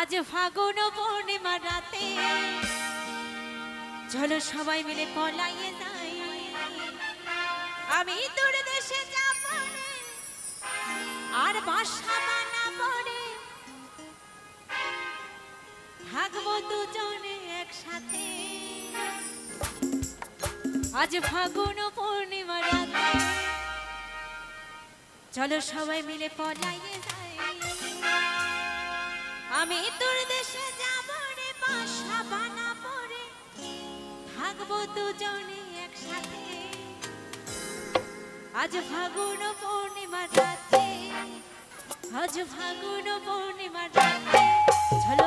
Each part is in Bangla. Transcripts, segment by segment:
আজ ফাগুন পূর্ণিমা রাতে চলো সবাই মিলে পলাইয়ে যাই। আমি তোর দেশে যাব আর বাসা বানাবো রে। থাকব দুজনে একসাথে। আজ ফাগুন পূর্ণিমা রাতে চলো সবাই মিলে পলাইয়ে আমি তোর দেশে যাব রে, বাসা থাকব দুজনে একসাথে। আজ ফাগুন পূর্ণিমা রাতে, আজ ফাগুন পূর্ণিমা রাতে। পলাইয়ে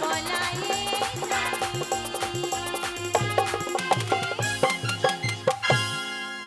পলায়ে